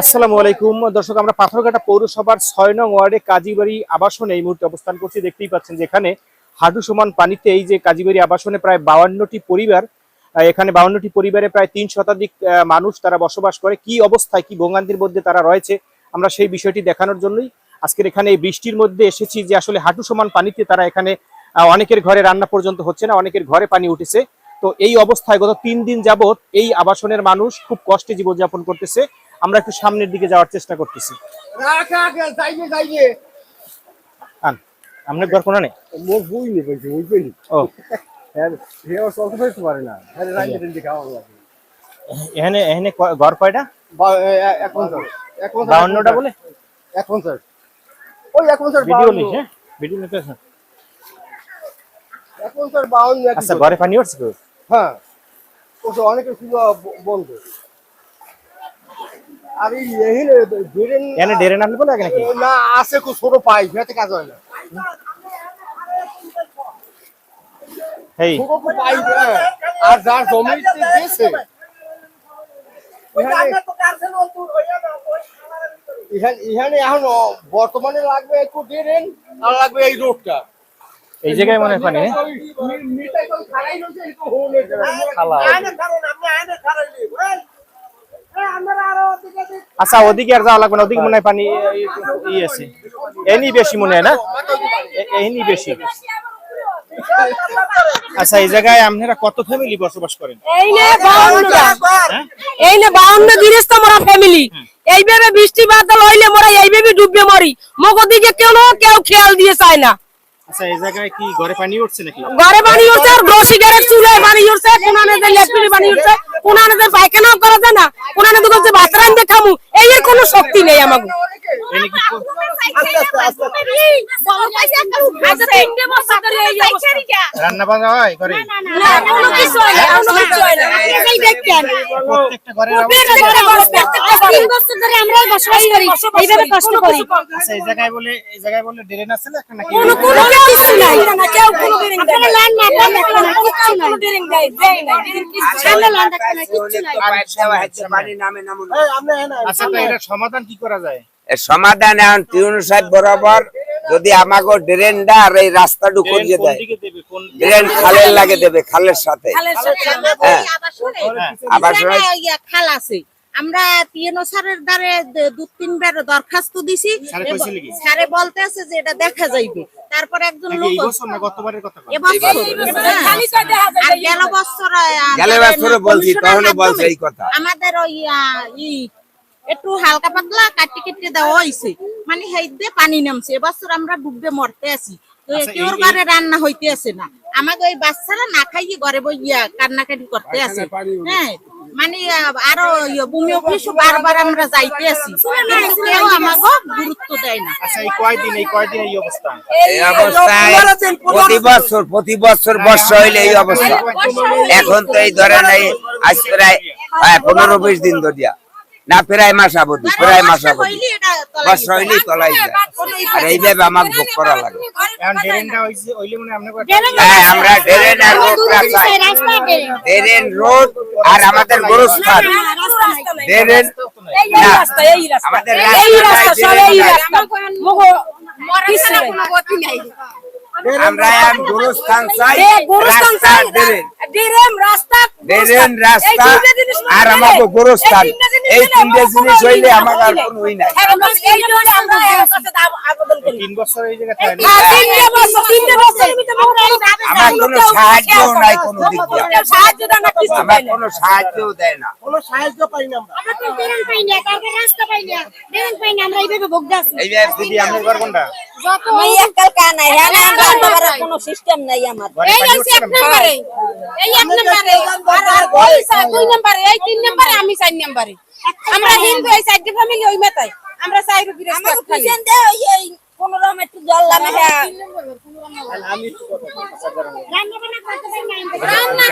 আসসালামু আলাইকুম। দর্শক, আমরা পাথরঘাটা পৌরসভার ছয় নং ওয়ার্ডে কাজীবাড়ি আবাসনে এই মুহূর্তে অবস্থান করছি। দেখতেই পাচ্ছেন যেখানে হাঁটু সমান পানিতে এই যে কাজীবাড়ি আবাসনে প্রায় বাউান্নটি পরিবার এখানে বাউান্নটি পরিবারে প্রায় তিন শতাধিক মানুষ তারা বসবাস করে। কি অবস্থায়, কি ভোগান্তির মধ্যে তারা রয়েছে, আমরা সেই বিষয়টি দেখানোর জন্যই আজকের এখানে এই বৃষ্টির মধ্যে এসেছি যে আসলে হাঁটু সমান পানিতে তারা এখানে অনেকের ঘরে রান্না পর্যন্ত হচ্ছে না, অনেকের ঘরে পানি উঠেছে। তো এই অবস্থায় গত তিন দিন যাবত এই আবাসনের মানুষ খুব কষ্টে জীবনযাপন করতেছে। আমরা একটু সামনের দিকে যাওয়ার চেষ্টা করতেছি। আন ঘর কোনো নেই? ও। হ্যাঁ হ্যাঁ এখানে এখানে ঘর কয়টা? বাউন্নটা বলে? এক পঞ্চাশ ওই এক পঞ্চাশ ভিডিও নিস হ্যাঁ? ভিডিও নিতে। এক পঞ্চাশ বাউন্ন আচ্ছা ঘরে পানি উঠছে হ্যাঁ। ও তো অনেকের ব- বন্ধ। আর এই এখানে ধরেন এখানে ডেরে নামলে বলে নাকি না আছে খুব ছোট পাই ভেতে কাজ হয় না এই ছোট পাই হ্যাঁ। আর যার জমিতে গেছে এখানে বর্তমানে লাগবে একটু ড্রেন আর লাগবে এই রোডটা এই জায়গায় মনে হয় পানি হ্যাঁ? খালা। আচ্ছা ওদিকে আর যাওয়া লাগবে না ওদিকে মনে হয় পানি ই আছে। এনি বেশি মনে হয় না? এনি বেশি। আচ্ছা এই জায়গায় আপনারা কত ফ্যামিলি বসবাস করেন? এই নে বাউন্নটা হ্যাঁ? এই নে বাউন্ন গিরিস্ত মোরা ফ্যামিলি এইভাবে বৃষ্টি বাদল হইলে মোরা এইভাবে ডুববে মরি। মগো দিকে কেন কেউ খেয়াল দিয়ে চায় না। আচ্ছা এই জায়গায় কি ঘরে পানি উঠছে নাকি? ঘরে পানি উঠছে আর গ্রসি গ্যারেজ চুলে পানি উঠছে কোনানে যে লেট্রিনে পানি উঠছে কোনানে যে পায়খানাও করা যায় না কোনানে দুটো যে খামু এই এর কোনো শক্তি নেই আমাকে রান্না বান্না হয় ঘরে না, কোনো কিছু হয় না, কোনো কেউ কোনো ডিরিং দেয় না ল্যান্ড না ল্যান্ড না কিছু নাই ডিরিং দেয় দেয় না ডিরিং কিছু সামনে ল্যান্ড একটা না কিছু নাই আচ্ছা তো এটা সমাধান কি করা যায়? এর সমাধান এখন টিউন সাহেব বরাবর যদি আমাকে ড্রেনটা আর এই রাস্তাটু করিয়ে দেয়। দিকে দেবে? কোন ড্রেন খালের লাগে দেবে খালের সাথে। হ্যাঁ। আবার খাল আছে। আমরা টিএনও স্যারের দ্বারে দু তিনবার দরখাস্ত দিছি স্যারে বলতে আছে যে এটা দেখা যাইবে। তারপর একজন লোক এই বছর গতবারের কথা বল? এবছর। আর গেল বছর আহ, গেলে আমাদের বলছি তখন বলছে এই কথা। আমাদের ওই একটু হালকা পাতলা কাটি কেটে দেওয়া হয়েছে মানে হাইতে পানি নামছে। এবছর আমরা ডুববে মরতে আছি। তো আচ্ছা, কেউর ঘরে রান্না হইতে আছে না। আমাকে ওই বাচ্চারা না খাইয়ে ঘরে বইয়া কান্নাকাটি করতে আছে। হ্যাঁ মানে আরও ইয়ে ভূমি অফিস বারবার আমরা যাইতে আছি কেউ আমাকে গুরুত্ব দেয় না। আচ্ছা এই কয়দিন এই কয়দিন এই অবস্থা? এই অবস্থায় প্রতি বছর প্রতি বছর বর্ষা হইলে এই অবস্থা। এখন তো এই ধরেন এই আজ প্রায় পনেরো বিশ দিন ধরিয়া। না প্রায় মাস আবধি প্রায় মাস আবধি হইলে এটা হইলেই তলাই যায় আর এইভাবে আমার ভোগ করা লাগে। এখন ড্রেনটা হইছে হইলে মনে হয় আপনার হ্যাঁ আমরা ড্রেন আর রোডটা ড্রেন রোড আর আমাদের গোরস্থান। ড্রেন আমাদের রাস্তা আমরা এখন গোরস্থান চাই রাস্তা ড্রেন রাস্তা ড্রেন রাস্তা এই তিনটে জিনিস আর আমাকে গোরস্থান। এই তিনটে জিনিস হইলে আমার আর কোনো। তিন বছর এই জায়গায় কোনো সাহায্যও নাই কোনো দিক। সাহায্য দেয় না, কিছু আমার কোনো সাহায্যও দেয় না। কোনো সাহায্য পাই না আমরা। আমরা তো ড্রেন পাই না কাউকে রাস্তা পাই না ড্রেন পাই না আমরা এইভাবে ভোগতে আছি এইভাবে দিদি আপনার ঘর কোনটা? যত আমি এককাল কা নাই, হ্যাঁ, না, বাড়ার কোনো সিস্টেম নাই আমার। এই হচ্ছে এক নম্বরে এই এক নম্বরে। আর আর ওই সা- দুই নম্বরে এই তিন নম্বরে আমি চার নম্বরে। আমরা হিন্দু এই চারটি ফ্যামিলি ওই মেতাই আমরা চাই রুগী আমাকে রকম একটু জল লামে হ্যাঁ। রান্না